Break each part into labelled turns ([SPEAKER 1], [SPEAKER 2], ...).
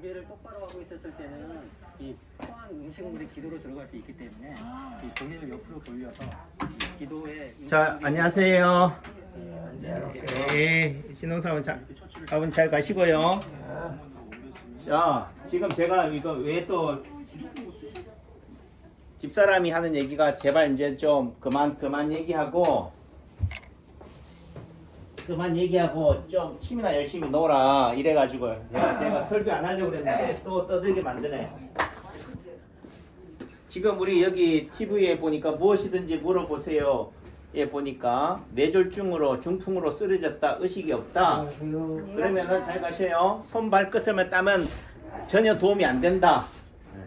[SPEAKER 1] 고개를 똑바로 하고 있었을 때는 이 포한 음식물이 기도로 들어갈 수 있기 때문에 이 고개를 옆으로 돌려서 이 기도에
[SPEAKER 2] 자, 안녕하세요. 예, 신혼사원 잘, 여러분 잘 가시고요. 자, 지금 제가 이거 왜 또 집사람이 하는 얘기가 제발 이제 좀 그만 그만 얘기하고 그만 얘기하고 좀 침이나 열심히 놀아 이래가지고 내가 제가 설교 안 하려고 그랬는데 또 떠들게 만드네. 지금 우리 여기 TV에 보니까 무엇이든지 물어보세요. 에 보니까 뇌졸중으로 중풍으로 쓰러졌다 의식이 없다. 그러면은 잘 가셔요. 손 발 끝에만 따면 전혀 도움이 안 된다. 네.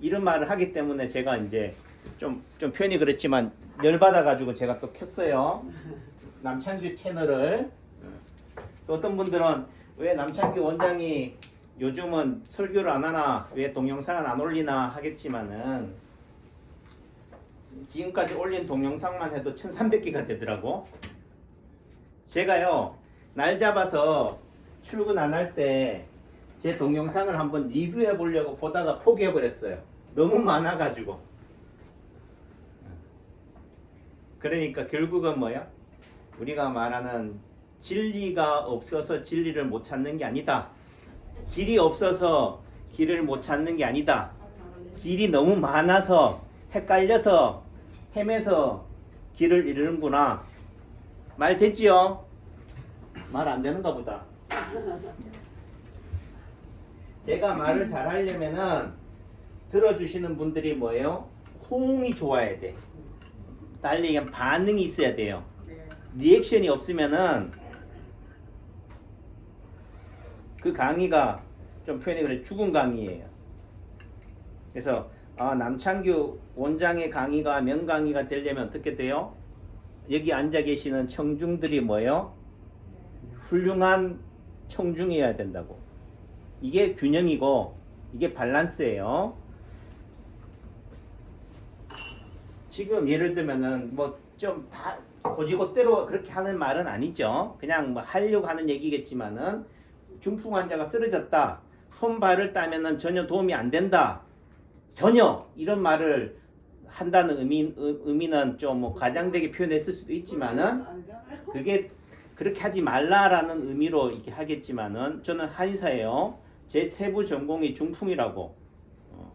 [SPEAKER 2] 이런 말을 하기 때문에 제가 이제 좀, 좀 표현이 그렇지만 열받아 가지고 제가 또 켰어요. 남창규 채널을. 또 어떤 분들은 왜 남창규 원장이 요즘은 설교를 안 하나 왜 동영상을 안 올리나 하겠지만은 지금까지 올린 동영상만 해도 1300개가 되더라고. 제가요, 날 잡아서 출근 안 할 때 제 동영상을 한번 리뷰해 보려고 보다가 포기해 버렸어요. 너무 많아 가지고. 그러니까 결국은 뭐야? 우리가 말하는 진리가 없어서 진리를 못 찾는 게 아니다. 길이 없어서 길을 못 찾는 게 아니다. 길이 너무 많아서 헷갈려서 헤매서 길을 잃는구나. 말 됐지요? 말 안 되는가 보다. 제가 말을 잘 하려면은 들어주시는 분들이 뭐예요? 호응이 좋아야 돼. 얘기하면 반응이 있어야 돼요. 리액션이 없으면은 그 강의가 좀 표현이 그래 죽은 강의예요. 그래서 아, 남창규 원장의 강의가 명강의가 되려면 어떻게 돼요? 여기 앉아 계시는 청중들이 뭐예요? 훌륭한 청중이어야 된다고. 이게 균형이고 이게 밸런스예요. 지금 예를 들면은 뭐 좀 다 고지고대로 그렇게 하는 말은 아니죠. 그냥 뭐 하려고 하는 얘기겠지만은 중풍 환자가 쓰러졌다. 손발을 따면은 전혀 도움이 안 된다. 전혀 이런 말을 한다는 의미 의- 의미는 좀 뭐 과장되게 표현했을 수도 있지만은 그게 그렇게 하지 말라라는 의미로 이렇게 하겠지만은 저는 한의사예요. 제 세부 전공이 중풍이라고. 어.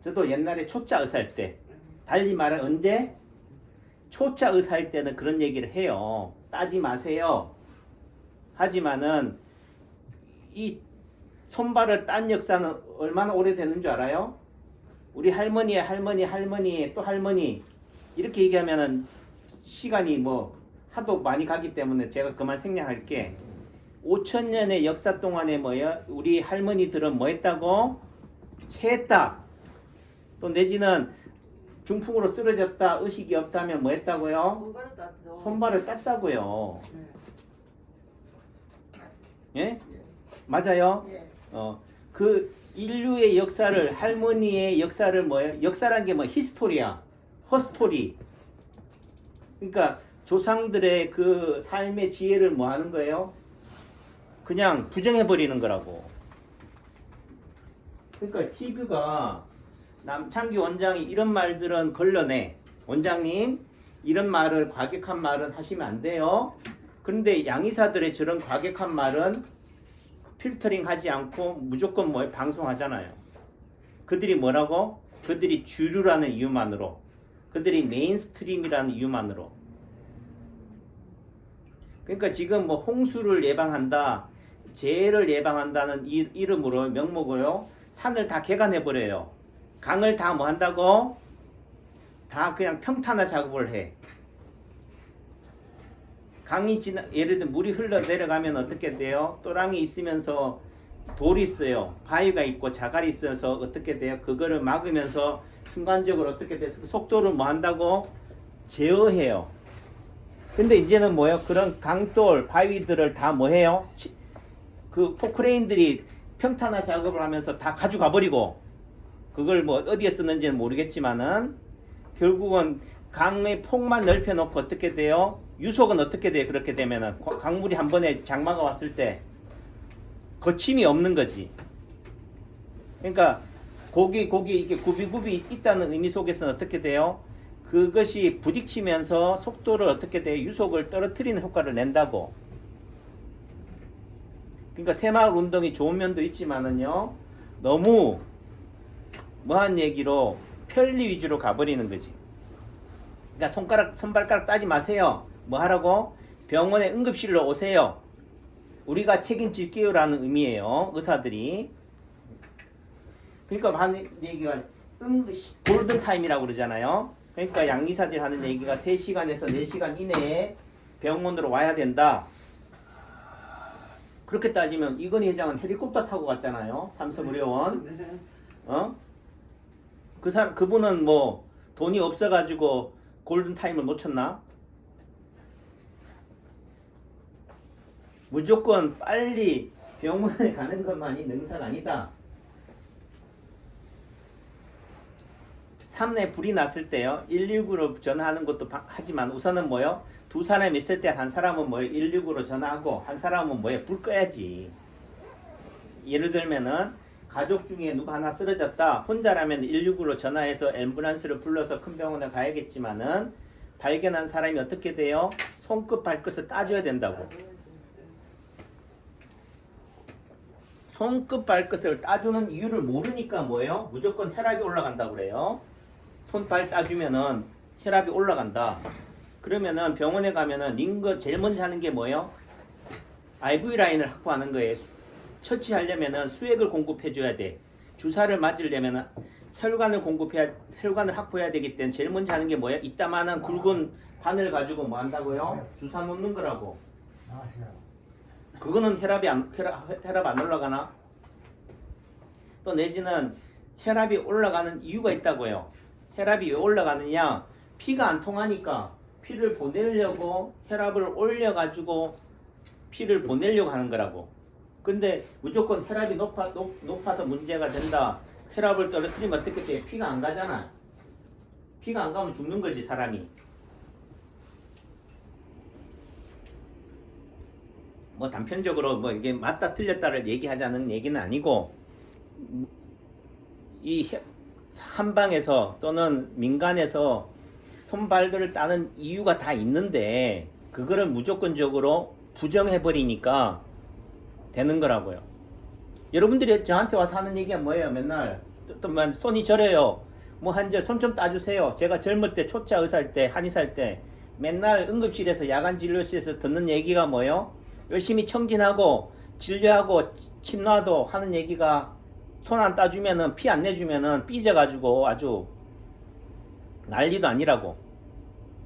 [SPEAKER 2] 저도 옛날에 초짜 의사할 때 달리 말해 언제 초짜 의사할 때는 그런 얘기를 해요. 따지 마세요. 하지만은 이 손발을 딴 역사는 얼마나 오래되는 줄 알아요? 우리 할머니의 할머니 할머니의 또 할머니 이렇게 얘기하면은 시간이 뭐 하도 많이 가기 때문에 제가 그만 생략할게. 5천 년의 역사 동안에 뭐야? 우리 할머니들은 뭐 했다고? 체했다. 또 내지는 중풍으로 쓰러졌다. 의식이 없다면 뭐 했다고요? 손발을 땄다고요.
[SPEAKER 3] 네.
[SPEAKER 2] 예? 맞아요. 어, 그 인류의 역사를 할머니의 역사를 뭐예요? 역사란 게 뭐 히스토리야, 허스토리. 그러니까 조상들의 그 삶의 지혜를 뭐 하는 거예요? 그냥 부정해 버리는 거라고. 그러니까 TV가 남창규 원장이 이런 말들은 걸러내. 원장님 이런 말을 과격한 말은 하시면 안 돼요. 그런데 양의사들의 저런 과격한 말은 필터링 하지 않고 무조건 뭐 방송하잖아요. 그들이 뭐라고? 그들이 주류라는 이유만으로. 그들이 메인스트림이라는 이유만으로. 그러니까 지금 뭐 홍수를 예방한다, 재해를 예방한다는 이, 이름으로 명목으로 산을 다 개간해 버려요. 강을 다 뭐 한다고? 다 그냥 평탄화 작업을 해. 강이 지나 예를 들면 물이 흘러 내려가면 어떻게 돼요? 또랑이 있으면서 돌이 있어요. 바위가 있고 자갈이 있어서 어떻게 돼요? 그거를 막으면서 순간적으로 어떻게 돼서 속도를 뭐 한다고 제어해요. 근데 이제는 뭐예요? 그런 강돌, 바위들을 다 뭐 해요? 치- 그 포크레인들이 평탄화 작업을 하면서 다 가져가 버리고 그걸 뭐 어디에 쓰는지는 모르겠지만은 결국은 강의 폭만 넓혀 놓고 어떻게 돼요? 유속은 어떻게 돼요? 그렇게 되면은 과- 강물이 한 번에 장마가 왔을 때 거침이 없는 거지. 그러니까 고기 고기 이게 구비구비 있다는 의미 속에서는 어떻게 돼요? 그것이 부딪히면서 속도를 어떻게 돼요? 유속을 떨어뜨리는 효과를 낸다고. 그러니까 새마을 운동이 좋은 면도 있지만은요. 너무 뭐한 얘기로 편리 위주로 가버리는 거지. 그러니까 손가락 손발가락 따지 마세요. 뭐 하라고? 병원에 응급실로 오세요. 우리가 책임질게요 라는 의미예요. 의사들이. 그러니까 하는 얘기가 응, 골든 타임이라고 그러잖아요. 그러니까 양의사들이 하는 얘기가 3시간에서 4시간 이내에 병원으로 와야 된다. 그렇게 따지면 이건희 회장은 헬리콥터 타고 갔잖아요. 삼성의료원. 어? 그 사람 그분은 뭐 돈이 없어가지고 골든 타임을 놓쳤나? 무조건 빨리 병원에 가는 것만이 능사가 아니다. 삶내 불이 났을 때요. 119로 전화하는 것도 바- 하지만 우선은 뭐요? 두 사람이 있을 때 한 사람은 뭐요? 119로 전화하고 한 사람은 뭐요? 불 꺼야지. 예를 들면은 가족 중에 누가 하나 쓰러졌다. 혼자라면 119로 전화해서 앰뷸런스를 불러서 큰 병원에 가야겠지만은 발견한 사람이 어떻게 돼요? 손끝 발끝을 따줘야 된다고. 손끝 발끝을 따주는 이유를 모르니까 뭐예요? 무조건 혈압이 올라간다고 그래요. 손발 따주면은 혈압이 올라간다. 그러면은 병원에 가면은 링거 제일 먼저 하는 게 뭐예요? IV 라인을 확보하는 거예요. 처치하려면은 수액을 공급해 줘야 돼. 주사를 맞으려면은 혈관을 공급해야 혈관을 확보해야 되기 때문에 제일 먼저 하는 게 뭐예요? 이따만한 굵은 바늘 가지고 뭐 한다고요? 주사 놓는 거라고. 그거는 혈압이 안 혈압, 혈압 안 올라가나? 또 내지는 혈압이 올라가는 이유가 있다고요. 혈압이 왜 올라가느냐? 피가 안 통하니까 피를 보내려고 혈압을 올려가지고 피를 보내려고 하는 거라고. 근데 무조건 혈압이 높아, 높, 높아서 문제가 된다. 혈압을 떨어뜨리면 어떻게 돼? 피가 안 가잖아. 피가 안 가면 죽는 거지, 사람이. 뭐 단편적으로 뭐 이게 맞다 틀렸다를 얘기하자는 얘기는 아니고 이 혀- 한방에서 또는 민간에서 손발들을 따는 이유가 다 있는데 그거를 무조건적으로 부정해 버리니까 되는 거라고요. 여러분들이 저한테 와서 하는 얘기가 뭐예요? 맨날 또, 또 뭐, 손이 저려요. 뭐 한제 손 좀 따주세요. 제가 젊을 때 초짜 의사일 때 한의사일 때 맨날 응급실에서 야간 진료실에서 듣는 얘기가 뭐예요? 열심히 청진하고 진료하고 침 놔도 하는 얘기가 손 안 따주면은 피 안 내주면은 삐져가지고 아주 난리도 아니라고.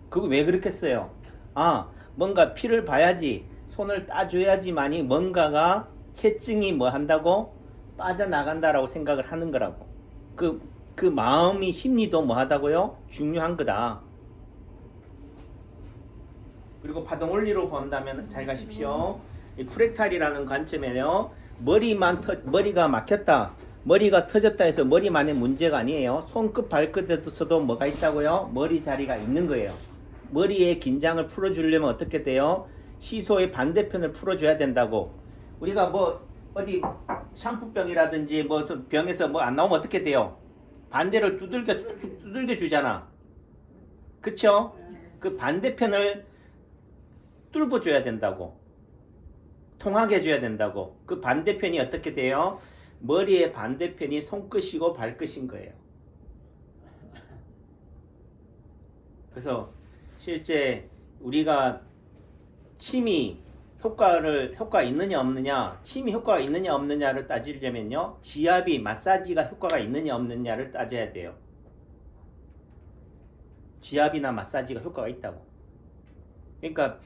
[SPEAKER 2] 그거 왜 그렇겠어요? 아 뭔가 피를 봐야지 손을 따줘야지만이 뭔가가 체증이 뭐 한다고 빠져나간다라고 생각을 하는 거라고. 그, 그 마음이 심리도 뭐 하다고요? 중요한 거다. 그리고 파동 원리로 본다면 잘 가십시오. 이 프렉탈이라는 관점에요. 머리만 터, 머리가 막혔다. 머리가 터졌다 해서 머리만의 문제가 아니에요. 손끝 발끝에서도 뭐가 있다고요? 머리 자리가 있는 거예요. 머리의 긴장을 풀어주려면 어떻게 돼요? 시소의 반대편을 풀어줘야 된다고. 우리가 뭐 어디 샴푸병이라든지 뭐 병에서 뭐 안 나오면 어떻게 돼요? 반대를 두들겨 두들겨 주잖아. 그쵸? 그 반대편을 뚫어줘야 된다고. 통하게 해줘야 된다고. 그 반대편이 어떻게 돼요? 머리의 반대편이 손끝이고 발끝인 거예요. 그래서 실제 우리가 침이 효과를 효과 있느냐 없느냐, 침이 효과가 있느냐 없느냐를 따지려면요, 지압이 마사지가 효과가 있느냐 없느냐를 따져야 돼요. 지압이나 마사지가 효과가 있다고. 그러니까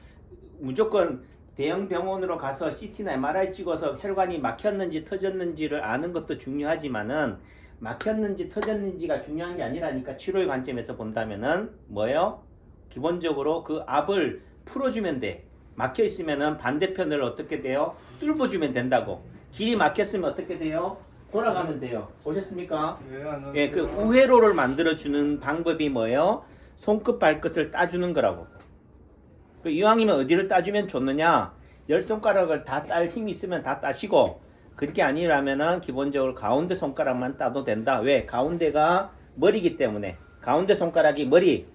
[SPEAKER 2] 무조건 대형 병원으로 가서 CT나 MRI 찍어서 혈관이 막혔는지 터졌는지를 아는 것도 중요하지만은 막혔는지 터졌는지가 중요한 게 아니라니까 치료의 관점에서 본다면은 뭐예요? 기본적으로 그 압을 풀어주면 돼. 막혀 있으면은 반대편을 어떻게 돼요? 뚫어주면 된다고. 길이 막혔으면 어떻게 돼요? 돌아가면 돼요. 보셨습니까? 예, 그 우회로를 만들어 주는 방법이 뭐예요? 손끝 발끝을 따주는 거라고. 그 이왕이면 어디를 따주면 좋느냐? 열 손가락을 다 딸 힘이 있으면 다 따시고 그게 아니라면은 기본적으로 가운데 손가락만 따도 된다. 왜? 가운데가 머리기 때문에. 가운데 손가락이 머리,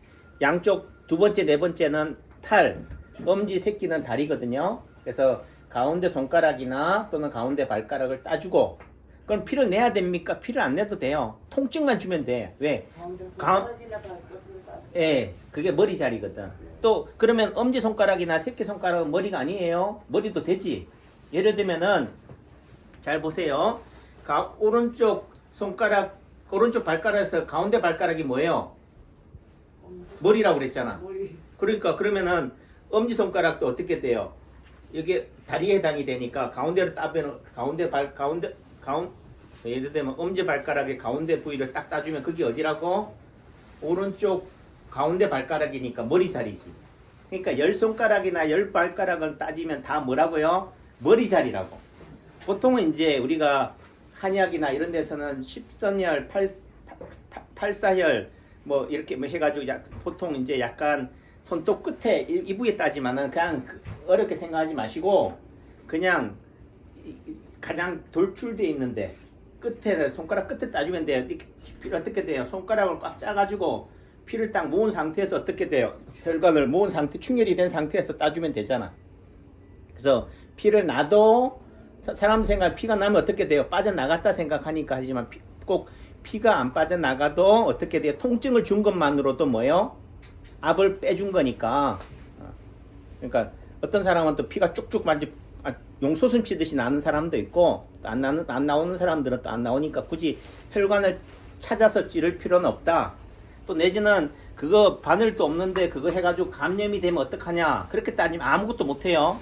[SPEAKER 2] 양쪽 두 번째, 네 번째는 팔, 엄지, 새끼는 다리거든요. 그래서 가운데 손가락이나 또는 가운데 발가락을 따주고 그럼 피를 내야 됩니까? 피를 안 내도 돼요. 통증만 주면 돼. 왜? 가- 예, 그게 머리 자리거든. 또 그러면 엄지 손가락이나 새끼 손가락은 머리가 아니에요. 머리도 되지. 예를 들면은 잘 보세요. 가, 오른쪽 손가락, 오른쪽 발가락에서 가운데 발가락이 뭐예요? 머리라고 그랬잖아. 그러니까 그러면은 엄지 손가락도 어떻게 돼요? 이게 다리에 해당이 되니까 가운데로 따면 가운데 발 가운데 가운 예를 들면 엄지 발가락의 가운데 부위를 딱 따주면 그게 어디라고? 오른쪽 가운데 발가락이니까 머리 자리지. 그러니까 열 손가락이나 열 발가락을 따지면 다 뭐라고요? 머리 자리라고. 보통은 이제 우리가 한약이나 이런 데서는 십선열, 팔, 팔- 팔사혈 뭐 이렇게 뭐 해가지고 약, 보통 이제 약간 손톱 끝에 이, 이 부위에 따지만은 그냥 그- 어렵게 생각하지 마시고 그냥 가장 돌출돼 있는데 끝에 손가락 끝에 따주면 돼요. 어떻게 돼요? 손가락을 꽉 짜가지고 피를 딱 모은 상태에서 어떻게 돼요? 혈관을 모은 상태, 충혈이 된 상태에서 따주면 되잖아. 그래서 피를 놔도 사- 사람 생각 피가 나면 어떻게 돼요? 빠져나갔다 생각하니까 하지만 피- 꼭 피가 안 빠져나가도 어떻게 돼요? 통증을 준 것만으로도 뭐예요? 압을 빼준 거니까. 어. 그러니까 어떤 사람은 또 피가 쭉쭉 만지 아, 용소순 치듯이 나는 사람도 있고 또안 나는 안 나오는 사람들은 또 안 나오니까 굳이 혈관을 찾아서 찌를 필요는 없다. 또 내지는 그거 바늘도 없는데 그거 해가지고 감염이 되면 어떡하냐? 그렇게 따지면 아무것도 못 해요.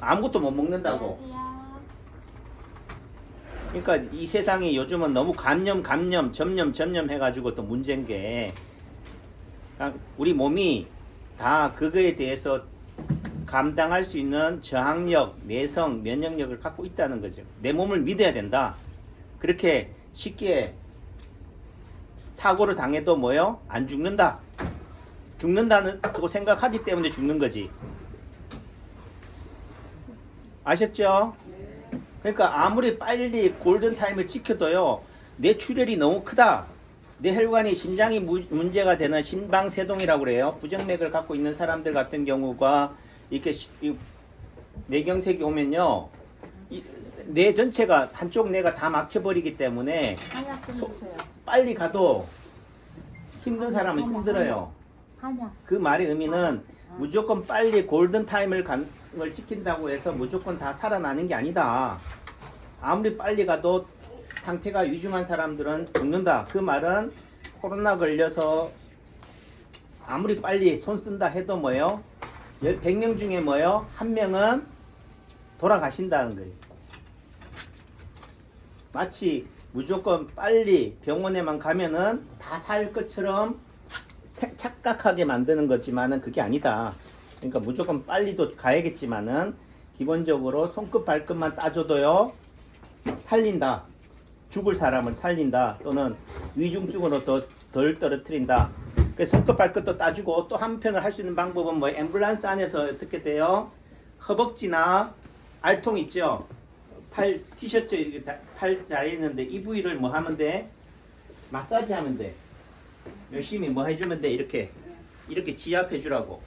[SPEAKER 2] 아무것도 못 먹는다고. 그러니까 이 세상이 요즘은 너무 감염, 감염, 점염, 점염 해가지고 또 문제인 게 우리 몸이 다 그거에 대해서 감당할 수 있는 저항력, 내성, 면역력을 갖고 있다는 거죠. 내 몸을 믿어야 된다. 그렇게 쉽게 사고를 당해도 뭐요? 안 죽는다. 죽는다는 거 생각하기 때문에 죽는 거지. 아셨죠? 그러니까 아무리 빨리 골든 타임을 지켜도요 내 출혈이 너무 크다 내 혈관이 심장이 무- 문제가 되는 심방세동이라고 그래요 부정맥을 갖고 있는 사람들 같은 경우가 이렇게 시- 이 뇌경색이 오면요 이, 뇌 전체가 한쪽 뇌가 다 막혀버리기 때문에 소-. 빨리 가도 힘든 사람은 힘들어요. 그 말의 의미는 무조건 빨리 골든 타임을 간, 걸 지킨다고 해서 무조건 다 살아나는 게 아니다. 아무리 빨리 가도 상태가 위중한 사람들은 죽는다. 그 말은 코로나 걸려서 아무리 빨리 손 쓴다 해도 뭐예요? 100명 중에 뭐예요? 한 명은 돌아가신다는 거예요. 마치 무조건 빨리 병원에만 가면은 다 살 것처럼 세- 착각하게 만드는 거지만은 그게 아니다. 그러니까 무조건 빨리도 가야겠지만은 기본적으로 손끝 발끝만 따줘도요 살린다. 죽을 사람을 살린다. 또는 위중증으로 더 덜 떨어뜨린다. 그 손끝 발끝도 따주고 또 한편을 할 수 있는 방법은 뭐 앰뷸런스 안에서 어떻게 돼요? 허벅지나 알통 있죠. 팔 티셔츠 이렇게 다- 팔 자리에 있는데 이 부위를 뭐 하면 돼? 마사지 하면 돼. 열심히 뭐 해주면 돼 이렇게 이렇게 지압해 주라고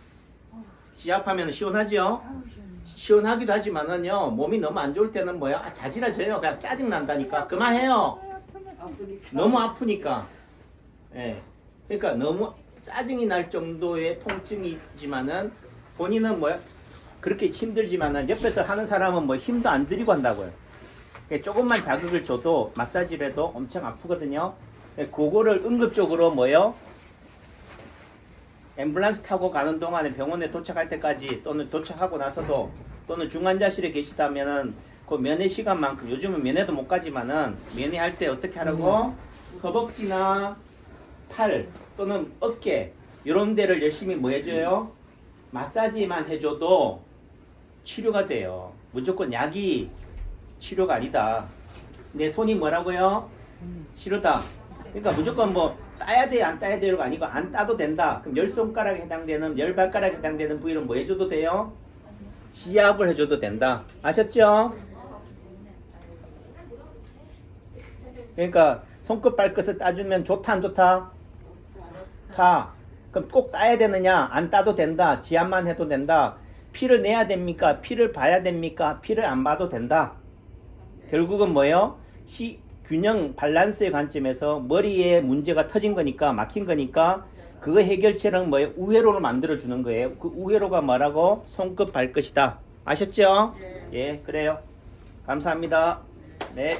[SPEAKER 2] 지압하면 시원하죠 시원하기도 하지만은요 몸이 너무 안 좋을 때는 뭐야? 아, 자지러져요. 그냥 짜증 난다니까. 그만해요. 너무 아프니까. 예. 그러니까 너무 짜증이 날 정도의 통증이지만은 본인은 뭐야? 그렇게 힘들지만은 옆에서 하는 사람은 뭐 힘도 안 들이고 한다고요. 그러니까 조금만 자극을 줘도 마사지를 해도 엄청 아프거든요. 예, 그거를 응급적으로 뭐요? 앰뷸런스 타고 가는 동안에 병원에 도착할 때까지 또는 도착하고 나서도 또는 중환자실에 계시다면은 그 면회 시간만큼 요즘은 면회도 못 가지만은 면회할 때 어떻게 하라고 허벅지나 팔 또는 어깨 이런 데를 열심히 뭐 해줘요? 마사지만 해줘도 치료가 돼요. 무조건 약이 치료가 아니다. 내 손이 뭐라고요? 치료다. 그러니까 무조건 뭐 따야 돼, 안 따야 돼가 아니고 안 따도 된다. 그럼 열 손가락에 해당되는 열 발가락에 해당되는 부위는 뭐 해줘도 돼요? 지압을 해줘도 된다. 아셨죠? 그러니까 손끝 발끝을 따주면 좋다 안 좋다? 다. 그럼 꼭 따야 되느냐? 안 따도 된다. 지압만 해도 된다. 피를 내야 됩니까? 피를 봐야 됩니까? 피를 안 봐도 된다. 결국은 뭐예요? 시 균형 밸런스의 관점에서 머리에 문제가 터진 거니까 막힌 거니까 그거 해결책은 뭐예요? 우회로를 만들어 주는 거예요. 그 우회로가 뭐라고? 손끝 발끝이다. 아셨죠? 예, 그래요. 감사합니다. 네.